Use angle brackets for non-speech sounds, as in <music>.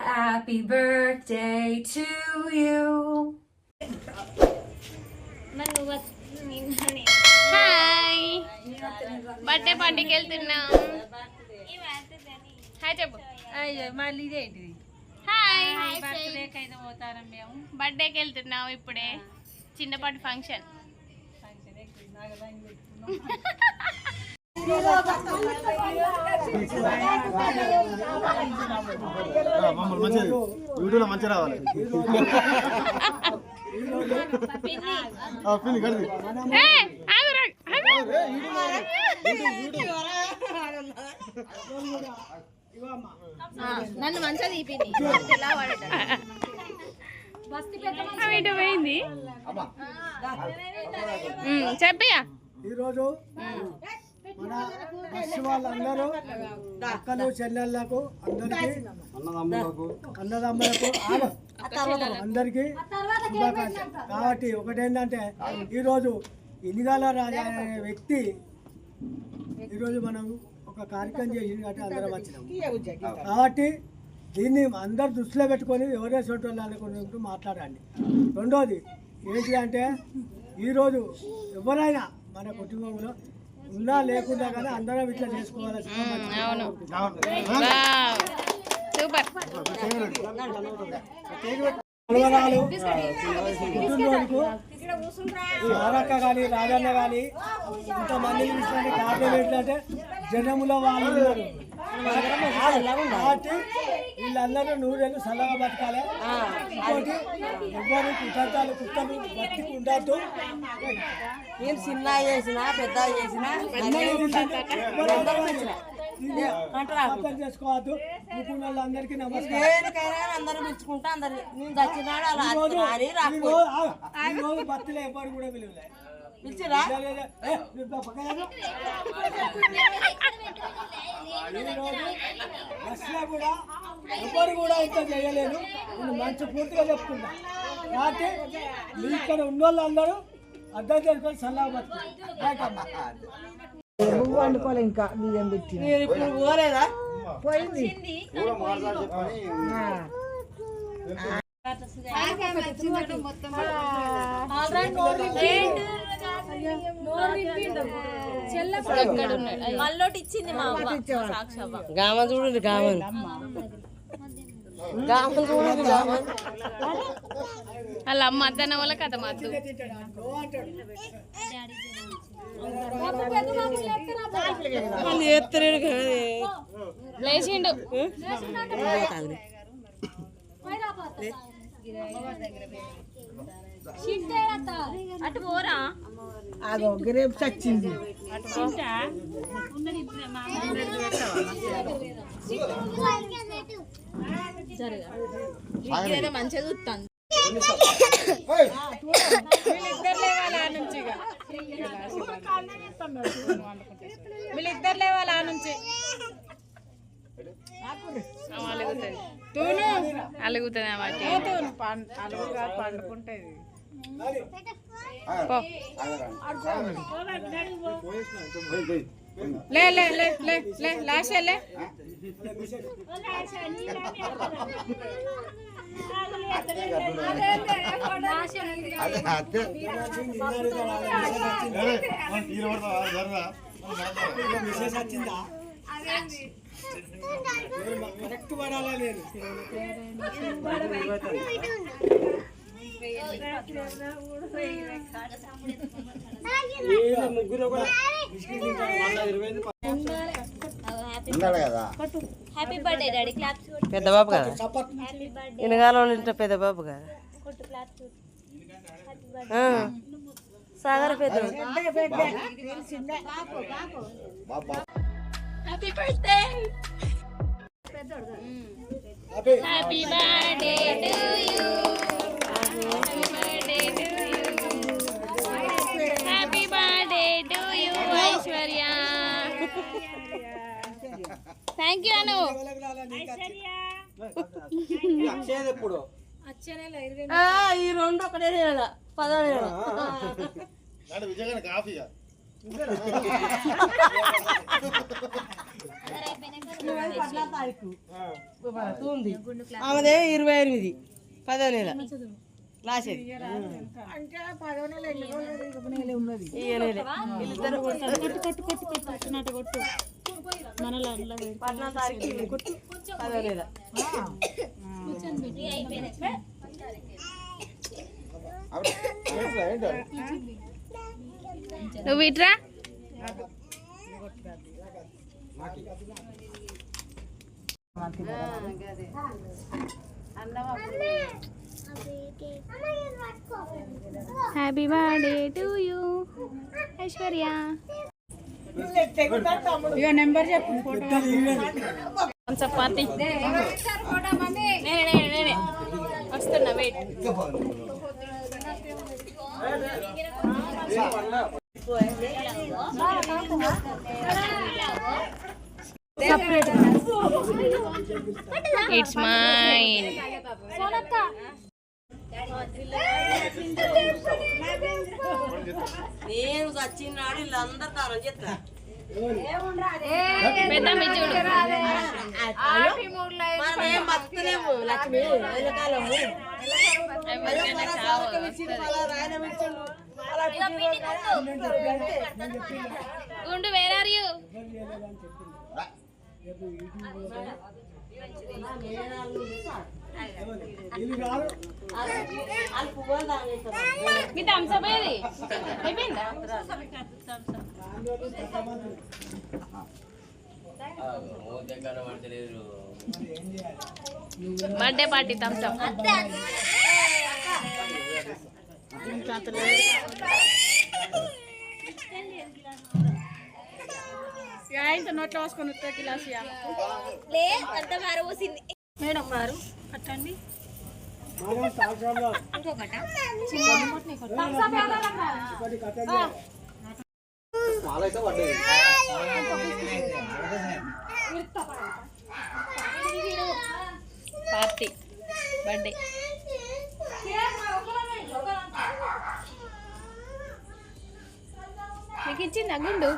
Happy birthday to you. Hi birthday పార్టీకి వెళ్తున్నాం. Hi చెప్పు. అయ్యో మళ్ళీ ఇదేంటిది హాయ్ బర్త్డేకి అయితే పోతారం మేము. బర్త్డేకి వెళ్తున్నాం ఇప్పుడే. చిన్నపాటి ఫంక్షన్ <laughs> మమ్మల్ని మంచిగా మంచిగా రావాలి పిన్ని కడిది. నన్ను మంచిగా తీపింది ఇటు పోయింది చెప్పియా ఈరోజు మన బస్సు వాళ్ళందరూ అక్కలు చెల్లెళ్ళకు అందరికీ అన్నదమ్ములకు. అందరికీ కాబట్టి ఒకటేంటంటే ఈరోజు ఇనిగాల రాజా అనే వ్యక్తి ఈరోజు మనం ఒక కార్యక్రమం చేసి కాబట్టి అందరం వచ్చినాం. కాబట్టి దీన్ని అందరు దృష్టిలో పెట్టుకొని ఎవరే చోటు అనుకుంటూ మాట్లాడండి. రెండోది ఏంటి అంటే ఈరోజు ఎవరైనా మన కుటుంబంలో ఉన్నా లేకున్నా కానీ అందరం ఇట్లా చేసుకోవాలి. అవును. సూపర్. కానీ రాజన్న కానీ ఇంతమందిని పిలిచినట్టు కారణం ఏంటంటే జనములో వాళ్ళు ఉన్నారు. కాబట్టి వీళ్ళందరూ నూరేళ్ళు సల్లగా బతకాలి. ఇంకోటి ఎవ్వరు కుటుంబాలు కుట్టలు బతికి ఉండద్దు నేను చిన్న చేసిన పెద్ద చేసిన చేసుకోవద్దు. ముగ్గురు వాళ్ళందరికీ నమస్కారం. దేనికైనా అందరూ మెచ్చుకుంటా అందరు నేను చచ్చినాడు అలా రోజు ఎవ్వరు కూడా పిలువలే. పిలిచిరా? బస్సులో కూడా ఎవరు కూడా ఇంత చేయలేదు నేను మంచి పూర్తిగా చెప్తున్నా. కాబట్టి మీ ఇక్కడ ఉన్న వాళ్ళందరూ అర్థం చేసుకొని సలహా బతుకు వండుకోలే ఇంకా బియ్యం పెట్టి ఇప్పుడు పోలేదా? పోయింది. మళ్ళోటి ఇచ్చింది మా అమ్మ గామ చూడండి గామని. గామ చూడండి గామని. వాళ్ళ అమ్మ అద్దన్న వల్ల కథ వాళ్ళు ఎత్తలేడు కదా లేచిండు. అటు పోరా అదో గ్రేప్ చచ్చింది ఏదో మంచిగా చూస్తాను వీళ్ళిద్దరు లేవాలి ఆ నుంచి అలుగుతుంది అన్నమాట పండుకుంటది లే లే లే లే లే లాస్ట్ లే వచ్చిందా కరెక్ట్ పడాలా నేను? ముగ్గురు కూడా. ఉన్నాడు కదా? హ్యాపీ బర్త్డే డాడీ క్లాప్స్ పెద్ద బాబు కదా? చప్పట్ వెనకాల ఇంట్లో పెద్ద బాబు కదా. సాగర్ పెద్ద. బాబా. Happy birthday happy birthday to you happy birthday to you happy birthday to you Aishwarya thank you Anu ఆ, ఈ రెండు ఒకటే నెల పదో నెల నాడు విజయగానే కాఫీ <laughs> ఉంది ఆమెదే ఇరవై ఎనిమిది పదో నెల. రాసేది పద్నాలుగు తారీఖు పదో నెల నువ్వు ఇట్రా? Happy birthday to you Aishwarya number చెప్పు నేనే వస్తున్నా వెయిట్. ఇట్స్ మైన్ నేను చచ్చినాడు వీళ్ళందరూ దానం చేస్తా. పెద్ద చూడు బతుకులేము లక్ష్మి. వెళ్ళకాలము వస్తది. గుండు వేర్ ఆర్ యు వీళ్ళు కాదు వాళ్ళు మీ ఏది? అయిపోయిందా? బర్త్డే పార్టీ థమ్స్అప్ నోట్లో వేసుకొని వస్తే గిలాస్ మేడం గారు కట్టండి మనం సంవత్సరంలో ఒకటి కథ పార్టీ బర్త్డే. మీకు ఇచ్చిందా గుండు.